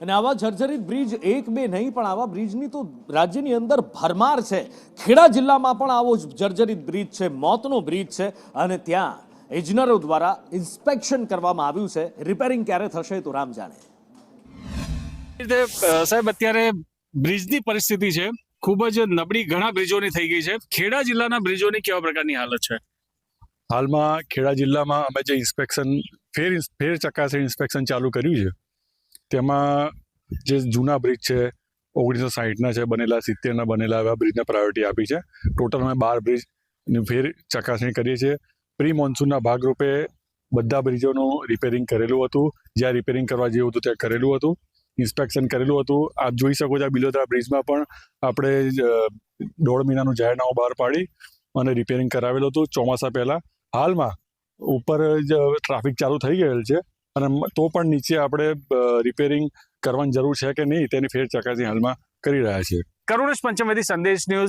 અને આવા જર્જરિત બ્રિજ એક બે નહીં પણ આવા બ્રિજની તો રાજ્યની અંદર ભરમાર છે. ખેડા જિલ્લામાં પણ આવો જ જર્જરિત બ્રિજ છે મોતનો બ્રિજ છે અને ત્યાં ઇજનરો દ્વારા ઇન્સ્પેક્શન કરવામાં આવ્યું છે. રિપેરિંગ ક્યારે થશે તો રામ જાણે. રીતે સાહેબ અત્યારે બ્રિજની પરિસ્થિતિ છે. ખૂબ જ નબળી ઘણા બ્રિજોની થઈ ગઈ છે. ખેડા જિલ્લાના બ્રિજોની કેવા પ્રકારની હાલત છે? હાલમાં ખેડા જિલ્લામાં અમે જે ઇન્સ્પેક્શન ફેર ફેર ચકાસણી ઇન્સ્પેક્શન ચાલુ કર્યું છે. તેમાં જે જૂના બ્રિજ છે, ઓગણીસો સાહીઠના છે, બનેલા, સિત્તેરના બનેલા એવા બ્રિજને પ્રાયોરિટી આપી છે. ટોટલ અમે બાર બ્રિજની ફેર ચકાસણી કરીએ છીએ. પ્રી મોન્સૂનના ભાગરૂપે બધા બ્રિજોનું રિપેરિંગ કરેલું હતું. જ્યાં રિપેરિંગ કરવા જેવું હતું ત્યાં કરેલું હતું. ઇન્સ્પેક્શન કરેલું હતું. આપ જોઈ શકો છો આ બિલોદરા બ્રિજમાં પણ આપણે દોઢ મહિનાનું જાહેરનામું બહાર પાડી અને રિપેરિંગ કરાવેલું હતું ચોમાસા પહેલાં. હાલમાં ઉપર જ ટ્રાફિક ચાલુ થઈ ગયેલ છે. અને તો પણ નીચે આપણે રિપેરિંગ કરવાની જરૂર છે કે નહીં તેની ફેર ચકાસણી હાલમાં કરી રહ્યા છીએ. કરુણેશ પંચમેથી સંદેશ ન્યૂઝ.